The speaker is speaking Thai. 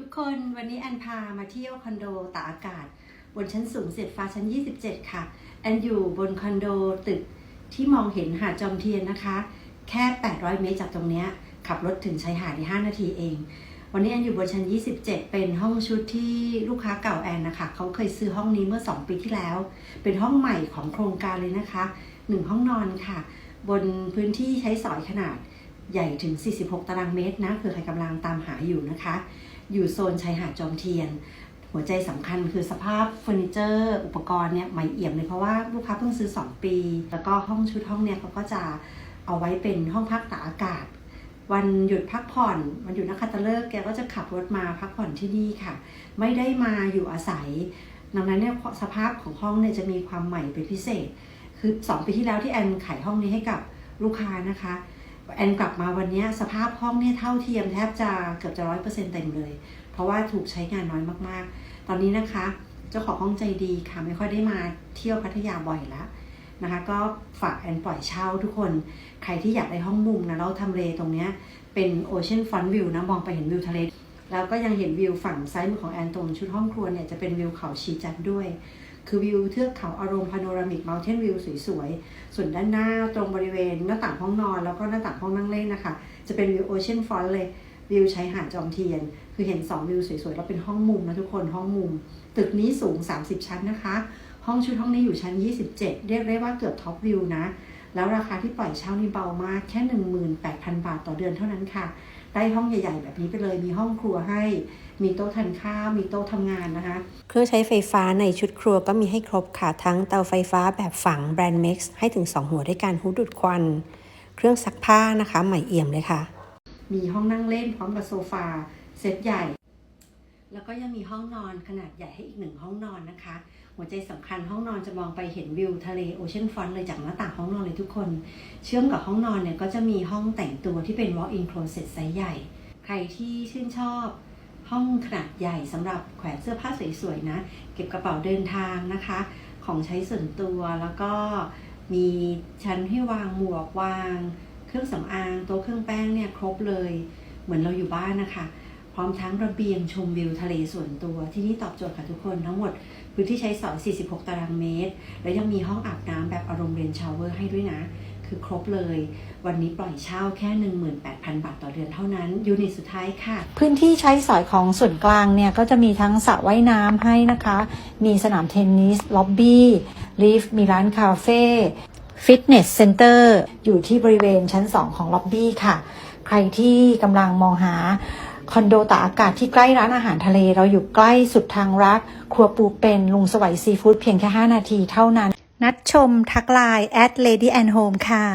ทุกคนวันนี้แอนพามาเที่ยวคอนโดตากอากาศ บนชั้นสูงเสียดฟ้าชั้น 27 ค่ะ แอนอยู่บนคอนโดตึกที่มองเห็นหาดจอมเทียนนะคะ แค่ 800 เมตรจากตรงเนี้ยขับรถถึงชายหาดใน 5 นาทีเอง วันนี้แอนอยู่บนชั้น 27 เป็นห้องชุดที่ลูกค้าเก่าแอนนะคะ เขาเคยซื้อห้องนี้เมื่อ 2 ปีที่แล้ว เป็นห้องใหม่ของโครงการเลยนะคะ 1 ห้องนอนค่ะ บนพื้นที่ใช้สอยขนาด ใหญ่ถึง 46 ตารางเมตรนะเผื่อใครกำลังตามหาอยู่นะคะ อยู่โซนชายหาดจอมเทียน หัวใจสำคัญคือสภาพเฟอร์นิเจอร์อุปกรณ์เนี่ยใหม่เอี่ยมเลยเพราะว่าลูกค้าเพิ่งซื้อ 2 ปี แล้วก็ห้องชุดห้องเนี่ยเขาก็จะเอาไว้เป็นห้องพักตากอากาศ วันหยุดพักผ่อนวันหยุดนักขัตฤกษ์แกก็จะขับรถมาพักผ่อนที่นี่ค่ะ ไม่ได้มาอยู่อาศัยดังนั้นเนี่ยสภาพของห้องเนี่ยจะมีความใหม่เป็นพิเศษ คือ 2 ปีที่แล้วที่แอนขายห้องนี้ให้กับลูกค้านะคะ แอนกลับมาวันนี้สภาพห้องเนี่ยเท่าเทียมแทบจะเกือบจะร้อยเปอร์เซ็นต์เต็มเลย เพราะว่าถูกใช้งานน้อยมากๆ ตอนนี้นะคะ เจ้าของห้องใจดีค่ะไม่ค่อยได้มาเที่ยวพัทยาบ่อยแล้วนะคะก็ฝากแอนปล่อยเช่าทุกคน ใครที่อยากได้ห้องมุมนะแล้วทำเลตรงเนี้ยเป็นโอเชียนฟอนต์วิวนะมองไปเห็นวิวทะเล แล้วก็ยังเห็นวิวฝั่งซ้ายมือของแอนตรงชุดห้องครัวเนี่ยจะเป็นวิวเขาชีจันด้วย คือวิวเทือกเขาอารมณ์พาโนรามิกเมลเทนวิวสวยๆ ส่วนด้านหน้าตรงบริเวณหน้าต่างห้องนอน แล้วก็หน้าต่างห้องนั่งเล่นนะคะ จะเป็นวิวโอเชียนฟอนต์เลยวิวชายหาดจอมเทียน คือเห็น 2 วิวสวยๆ แล้วเป็นห้องมุมนะทุกคนห้องมุม ตึกนี้สูง 30 ชั้นนะคะ ห้องชุดห้องนี้อยู่ชั้น 27 เรียกได้ว่าเกือบท็อปวิวนะ แล้วราคาที่ปล่อยเช่านี่เบามากแค่ 18,000 บาทต่อเดือนเท่านั้นค่ะ ได้ห้องใหญ่ ๆ แบบนี้ไปเลย มีห้องครัวให้ มีโต๊ะทานข้าว มีโต๊ะทำงานนะคะ เครื่องใช้ไฟฟ้าในชุดครัวก็มีให้ครบค่ะ ทั้งเตาไฟฟ้าแบบฝังแบรนด์ Max ให้ถึง 2 หัวด้วยการฮูดดูดควัน เครื่องซักผ้านะคะใหม่เอี่ยมเลยค่ะ มีห้องนั่งเล่นพร้อมกับโซฟาเซตใหญ่ แล้วก็ยังมีห้องนอนขนาดใหญ่ให้อีกหนึ่งห้องนอนนะคะ หัวใจสำคัญห้องนอนจะมองไปเห็นวิวทะเลโอเชียนฟอนต์เลยจากหน้าต่างห้องนอนเลยทุกคน เชื่อมกับห้องนอนเนี่ยก็จะมีห้องแต่งตัวที่เป็น walk-in closet ไซส์ใหญ่ ใครที่ชื่นชอบห้องขนาดใหญ่สำหรับแขวนเสื้อผ้าสวยๆนะ เก็บกระเป๋าเดินทางนะคะ ของใช้ส่วนตัวแล้วก็มีชั้นให้วางหมวกวาง เครื่องสำอางโต๊ะเครื่องแป้งเนี่ยครบเลย เหมือนเราอยู่บ้านนะคะ พร้อมทั้งระเบียงชมวิวทะเลส่วนตัว ที่นี่ตอบโจทย์ค่ะทุกคนทั้งหมดพื้นที่ใช้สอย 46 ตารางเมตร และยังมีห้องอาบน้ำแบบอารมณ์เรนชาวเวอร์ให้ด้วยนะ คือครบเลย วันนี้ปล่อยเช่าแค่ 18,000 บาทต่อเดือนเท่านั้น ยูนิตสุดท้ายค่ะ พื้นที่ใช้สอยของส่วนกลางเนี่ย ก็จะมีทั้งสระว่ายน้ำให้นะคะ มีสนามเทนนิส ล็อบบี้ลิฟต์มีร้านคาเฟ่ฟิตเนสเซ็นเตอร์อยู่ที่บริเวณชั้น 2 ของล็อบบี้ค่ะ ใครที่กำลังมองหา คอนโดตากอากาศที่ใกล้ร้านอาหารทะเล เราอยู่ใกล้สุดทางรัก ครัวปูเป็นลุงสวัยซีฟู้ดเพียงแค่ 5 นาทีเท่านั้น นัดชมทักไลน์ at lady and home ค่ะ